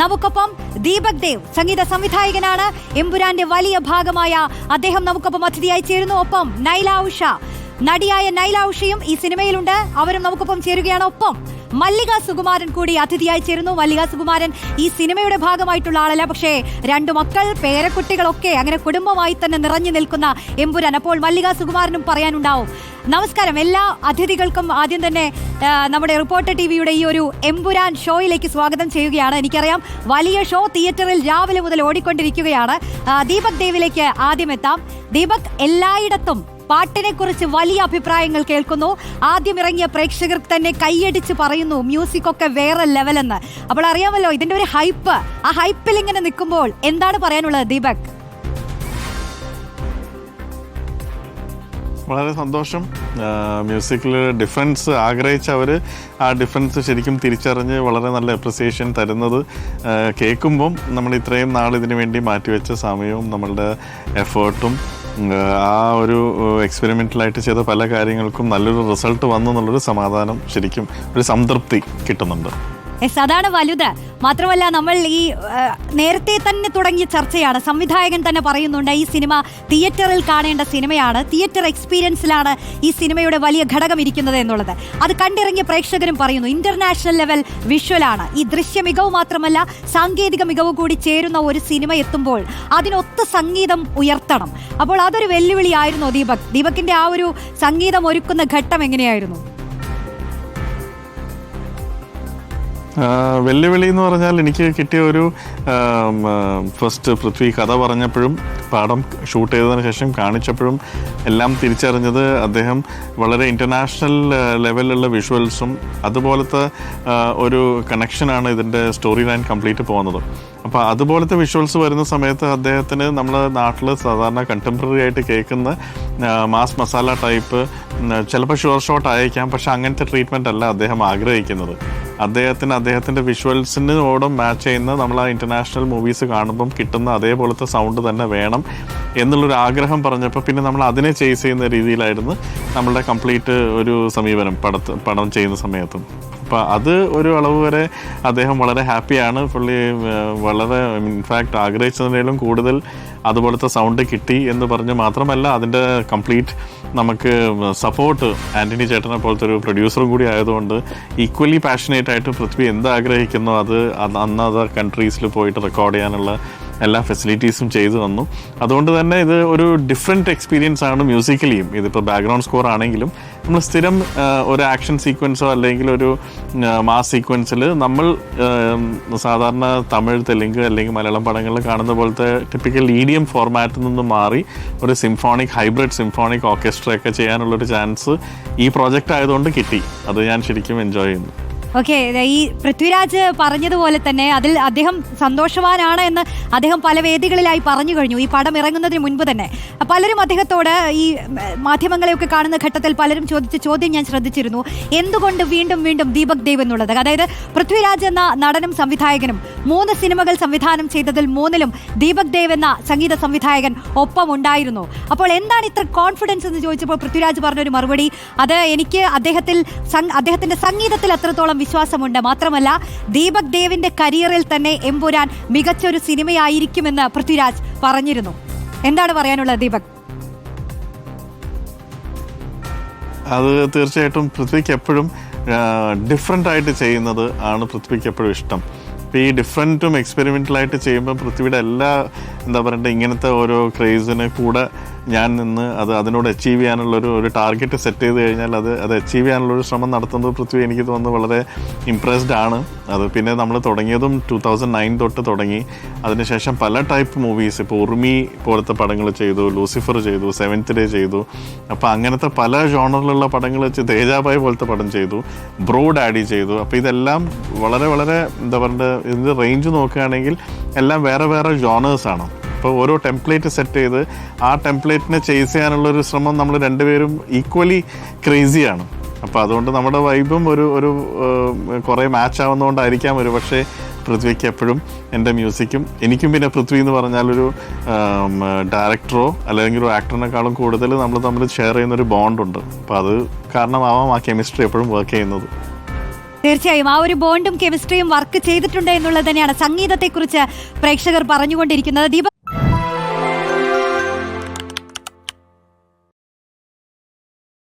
നമുക്കൊപ്പം ദീപക് ദേവ് സംഗീത സംവിധായകനാണ്. എമ്പുരാന്റെ വലിയ ഭാഗമായ അദ്ദേഹം നമുക്കൊപ്പം അതിഥിയായി ചേരുന്നു. ഒപ്പം നൈല ഉഷ നടിയായ നൈല ഉഷയും ഈ സിനിമയിലുണ്ട്. അവരും നമുക്കൊപ്പം ചേരുകയാണ്. ഒപ്പം മല്ലിക സുകുമാരൻ കൂടി അതിഥിയായി ചേരുന്നു. മല്ലിക സുകുമാരൻ ഈ സിനിമയുടെ ഭാഗമായിട്ടുള്ള ആളല്ല. പക്ഷേ രണ്ടു മക്കൾ പേരക്കുട്ടികളൊക്കെ അങ്ങനെ കുടുംബമായി തന്നെ നിറഞ്ഞു നിൽക്കുന്ന എമ്പുരാൻ. അപ്പോൾ മല്ലിക സുകുമാരനും പറയാനുണ്ടാവും. നമസ്കാരം. എല്ലാ അതിഥികൾക്കും ആദ്യം തന്നെ നമ്മുടെ റിപ്പോർട്ടർ ടി വിയുടെ ഈ ഒരു എമ്പുരാൻ ഷോയിലേക്ക് സ്വാഗതം ചെയ്യുകയാണ്. എനിക്കറിയാം വലിയ ഷോ തിയേറ്ററിൽ രാവിലെ മുതൽ ഓടിക്കൊണ്ടിരിക്കുകയാണ്. ദീപക് ദേവിലേക്ക് ആദ്യം എത്താം. ദീപക് എല്ലായിടത്തും പാട്ടിനെ കുറിച്ച് വലിയ അഭിപ്രായങ്ങൾ കേൾക്കുന്നു. ആദ്യം ഇറങ്ങിയ പ്രേക്ഷകർ തന്നെ കൈയടിച്ച് പറയുന്നു മ്യൂസിക് ഒക്കെ വേറെ ലെവലെന്ന് അപ്പോൾ അറിയാമല്ലോ ഇതിന്റെ ഒരു ഹൈപ്പ് ആ ഹൈപ്പിൽ ഇങ്ങനെ നിൽക്കുമ്പോൾ എന്താണ് പറയാനുള്ളത് ദീപക്? വളരെ സന്തോഷം. മ്യൂസിക്കിൽ ഡിഫറൻസ് ആഗ്രഹിച്ചവർ ആ ഡിഫൻസ് ശരിക്കും തിരിച്ചറിഞ്ഞ് വളരെ നല്ല അപ്രിസിയേഷൻ തരുന്നത് കേൾക്കുമ്പം നമ്മൾ ഇത്രയും നാൾ ഇതിനു വേണ്ടി മാറ്റിവെച്ച സമയവും നമ്മളുടെ എഫേർട്ടും ആ ഒരു എക്സ്പെരിമെന്റലായിട്ട് ചെയ്ത പല കാര്യങ്ങൾക്കും നല്ലൊരു റിസൾട്ട് വന്നു എന്നുള്ളൊരു സമാധാനം ശരിക്കും ഒരു സംതൃപ്തി കിട്ടുന്നുണ്ട്. യെസ് അതാണ് വലുത്. മാത്രമല്ല നമ്മൾ ഈ നേരത്തെ തന്നെ തുടങ്ങിയ ചർച്ചയാണ്. സംവിധായകൻ തന്നെ പറയുന്നുണ്ട് ഈ സിനിമ തിയേറ്ററിൽ കാണേണ്ട സിനിമയാണ്. തിയേറ്റർ എക്സ്പീരിയൻസിലാണ് ഈ സിനിമയുടെ വലിയ ഘടകം ഇരിക്കുന്നത് എന്നുള്ളത്. അത് കണ്ടിറങ്ങിയ പ്രേക്ഷകരും പറയുന്നു ഇന്റർനാഷണൽ ലെവൽ വിഷ്വലാണ്. ഈ ദൃശ്യ മികവ് മാത്രമല്ല സാങ്കേതിക മികവ് കൂടി ചേരുന്ന ഒരു സിനിമ എത്തുമ്പോൾ അതിനൊത്ത് സംഗീതം ഉയർത്തണം. അപ്പോൾ അതൊരു വെല്ലുവിളിയായിരുന്നു ദീപക്. ദീപകിന്റെ ആ ഒരു സംഗീതം ഒരുക്കുന്ന ഘട്ടം എങ്ങനെയായിരുന്നു? വെല്ലുവിളി എന്ന് പറഞ്ഞാൽ എനിക്ക് കിട്ടിയ ഒരു ഫസ്റ്റ് പൃഥ്വി കഥ പറഞ്ഞപ്പോഴും പാഠം ഷൂട്ട് ചെയ്തതിന് ശേഷം കാണിച്ചപ്പോഴും എല്ലാം തിരിച്ചറിഞ്ഞത് അദ്ദേഹം വളരെ ഇന്റർനാഷണൽ ലെവലിലുള്ള വിഷ്വൽസും അതുപോലത്തെ ഒരു കണക്ഷനാണ് ഇതിന്റെ സ്റ്റോറി ലൈൻ കംപ്ലീറ്റ് പോകുന്നത്. അപ്പോൾ അതുപോലത്തെ വിഷ്വൽസ് വരുന്ന സമയത്ത് അദ്ദേഹത്തിന് നമ്മൾ നാട്ടിൽ സാധാരണ കണ്ടംപററി ആയിട്ട് കേൾക്കുന്ന മാസ് മസാല ടൈപ്പ് ചിലപ്പോൾ ഷുവർ ഷോട്ട് അയക്കാം പക്ഷേ അങ്ങനത്തെ ട്രീറ്റ്മെന്റ് അല്ല അദ്ദേഹം ആഗ്രഹിക്കുന്നത്. അദ്ദേഹത്തിന് അദ്ദേഹത്തിന്റെ വിഷ്വൽസിനോടും മാച്ച് ചെയ്യുന്ന നമ്മൾ ആ ഇന്റർനാഷണൽ മൂവീസ് കാണുമ്പം കിട്ടുന്ന അതേപോലത്തെ സൗണ്ട് തന്നെ വേണം എന്നുള്ളൊരു ആഗ്രഹം പറഞ്ഞപ്പോൾ പിന്നെ നമ്മൾ അതിനെ ചേസ് ചെയ്യുന്ന രീതിയിലായിരുന്നു നമ്മളുടെ കംപ്ലീറ്റ് ഒരു സമീപനം പടത്ത് പടം ചെയ്യുന്ന സമയത്തും. അപ്പോൾ അത് ഒരു അളവ് വരെ അദ്ദേഹം വളരെ ഹാപ്പിയാണ് പുള്ളി വളരെ ഇൻഫാക്റ്റ് ആഗ്രഹിച്ചതിനേലും കൂടുതൽ അതുപോലത്തെ സൗണ്ട് കിട്ടി എന്ന് പറഞ്ഞ് മാത്രമല്ല അതിന്റെ കംപ്ലീറ്റ് നമുക്ക് സപ്പോർട്ട് ആന്റണി ചേട്ടനെ പോലത്തെ ഒരു പ്രൊഡ്യൂസറും കൂടി ആയതുകൊണ്ട് ഈക്വലി പാഷനേറ്റ് ആയിട്ട് പൃഥ്വി എന്ത് ആഗ്രഹിക്കുന്നോ അത് അന്ന് അത് കൺട്രീസിൽ പോയിട്ട് റെക്കോർഡ് ചെയ്യാനുള്ള എല്ലാ ഫെസിലിറ്റീസും ചെയ്തു തന്നു. അതുകൊണ്ട് തന്നെ ഇത് ഒരു ഡിഫറെന്റ് എക്സ്പീരിയൻസ് ആണ് മ്യൂസിക്കലിയും ഇതിപ്പോൾ ബാക്ക്ഗ്രൗണ്ട് സ്കോർ ആണെങ്കിലും നമ്മൾ സ്ഥിരം ഒരു ആക്ഷൻ സീക്വൻസോ അല്ലെങ്കിൽ ഒരു മാസ് സീക്വൻസിൽ നമ്മൾ സാധാരണ തമിഴ് തെലുങ്ക് അല്ലെങ്കിൽ മലയാളം പടങ്ങളിൽ കാണുന്ന പോലത്തെ ടിപ്പിക്കൽ ഈഡിയം ഫോർമാറ്റിൽ നിന്ന് മാറി ഒരു സിംഫോണിക് ഹൈബ്രിഡ് സിംഫോണിക് ഓർക്കസ്ട്ര ഒക്കെ ചെയ്യാനുള്ളൊരു ചാൻസ് ഈ പ്രോജക്റ്റ് ആയതുകൊണ്ട് കിട്ടി. അത് ഞാൻ ശരിക്കും എൻജോയ് ചെയ്യുന്നു. ഓക്കെ ഈ പൃഥ്വിരാജ് പറഞ്ഞതുപോലെ തന്നെ അതിൽ അദ്ദേഹം സന്തോഷവാനാണ് എന്ന് അദ്ദേഹം പല വേദികളിലായി പറഞ്ഞു കഴിഞ്ഞു. ഈ പടം ഇറങ്ങുന്നതിന് മുൻപ് തന്നെ. പലരും അദ്ദേഹത്തോട് ഈ മാധ്യമങ്ങളെയൊക്കെ കാണുന്ന ഘട്ടത്തിൽ പലരും ചോദിച്ച ചോദ്യം ഞാൻ ശ്രദ്ധിച്ചിരുന്നു. എന്തുകൊണ്ട് വീണ്ടും വീണ്ടും ദീപക് ദേവ് എന്നുള്ളത്? അതായത് പൃഥ്വിരാജ് എന്ന നടനും സംവിധായകനും മൂന്ന് സിനിമകൾ സംവിധാനം ചെയ്തതിൽ മൂന്നിലും ദീപക് ദേവ് എന്ന സംഗീത സംവിധായകൻ ഒപ്പം ഉണ്ടായിരുന്നു. അപ്പോൾ എന്താണ് ഇത്ര കോൺഫിഡൻസ് എന്ന് ചോദിച്ചപ്പോൾ പൃഥ്വിരാജ് പറഞ്ഞൊരു മറുപടി? അത് എനിക്ക് അദ്ദേഹത്തിൽ അദ്ദേഹത്തിന്റെ സംഗീതത്തിൽ അത്രത്തോളം വിശ്വാസമുണ്ട്. മാത്രമല്ല ദീപക് ദേവിന്റെ കരിയറിൽ തന്നെ എമ്പുരാൻ മികച്ചൊരു സിനിമയായിരിക്കുമെന്ന് പൃഥ്വിരാജ് പറഞ്ഞിരുന്നു. എന്താണ് പറയാനുള്ളത് ദീപക്? അത് തീർച്ചയായിട്ടും പൃഥ്വിക്ക് എപ്പോഴും ഡിഫറെന്റ് ആയിട്ട് ചെയ്യുന്നത് ആണ് പൃഥ്വിക്ക് എപ്പോഴും ഇഷ്ടം. അപ്പോൾ ഈ ഡിഫറെന്റും എക്സ്പെരിമെന്റലായിട്ട് ചെയ്യുമ്പോൾ പൃഥ്വിയുടെ എല്ലാ എന്താ പറയണ്ടേ ഇങ്ങനത്തെ ഓരോ ക്രേസിന് കൂടെ ഞാൻ നിന്ന് അത് അതിനോട് അച്ചീവ് ചെയ്യാനുള്ളൊരു ഒരു ടാർഗറ്റ് സെറ്റ് ചെയ്ത് കഴിഞ്ഞാൽ അത് അത് അച്ചീവ് ചെയ്യാനുള്ളൊരു ശ്രമം നടത്തുന്നത് പൃഥ്വി എനിക്ക് തോന്നുന്നു വളരെ ഇമ്പ്രസ്ഡ് ആണ്. അത് പിന്നെ നമ്മൾ തുടങ്ങിയതും ടൂ തൗസൻഡ് നയൻ തൊട്ട് തുടങ്ങി. അതിനുശേഷം പല ടൈപ്പ് മൂവീസ് ഇപ്പോൾ ഉർമി പോലത്തെ പടങ്ങൾ ചെയ്തു ലൂസിഫർ ചെയ്തു സെവൻത്ത് ഡേ ചെയ്തു. അപ്പോൾ അങ്ങനത്തെ പല ജോണറിലുള്ള പടങ്ങൾ വെച്ച് തേജാബായ് പോലത്തെ പടം ചെയ്തു ബ്രോ ഡാഡി ചെയ്തു. അപ്പോൾ ഇതെല്ലാം വളരെ വളരെ എന്താ പറയുക ഇതിന്റെ റേഞ്ച് നോക്കുകയാണെങ്കിൽ എല്ലാം വേറെ വേറെ ജോണേഴ്സാണ് അപ്പോൾ ഓരോ ടെംപ്ലേറ്റ് സെറ്റ് ചെയ്ത് ആ ടെംപ്ലേറ്റിനെ ചേസ് ചെയ്യാനുള്ള ഒരു ശ്രമം നമ്മൾ രണ്ടുപേരും ഈക്വലി ക്രേസിയാണ് അപ്പോൾ അതുകൊണ്ട് നമ്മുടെ വൈബും ഒരു ഒരു കുറേ മാച്ച് ആവുന്നതുകൊണ്ടായിരിക്കാം ഒരു പക്ഷേ പൃഥ്വിക്ക് എപ്പോഴും എന്റെ മ്യൂസിക്കും എനിക്കും പിന്നെ പൃഥ്വി എന്ന് പറഞ്ഞാൽ ഒരു ഡയറക്ടറോ അല്ലെങ്കിൽ ഒരു ആക്ടറിനേക്കാളും കൂടുതൽ നമ്മൾ തമ്മിൽ ഷെയർ ചെയ്യുന്ന ഒരു ബോണ്ടുണ്ട് അപ്പോൾ അത് കാരണമാവാം ആ കെമിസ്ട്രി എപ്പോഴും വർക്ക് ചെയ്യുന്നത്. തീർച്ചയായും ആ ഒരു ബോണ്ടും കെമിസ്ട്രിയും വർക്ക് ചെയ്തിട്ടുണ്ട് എന്നുള്ളത് തന്നെയാണ് സംഗീതത്തെക്കുറിച്ച് പ്രേക്ഷകർ പറഞ്ഞുകൊണ്ടിരിക്കുന്നത്. ദീപ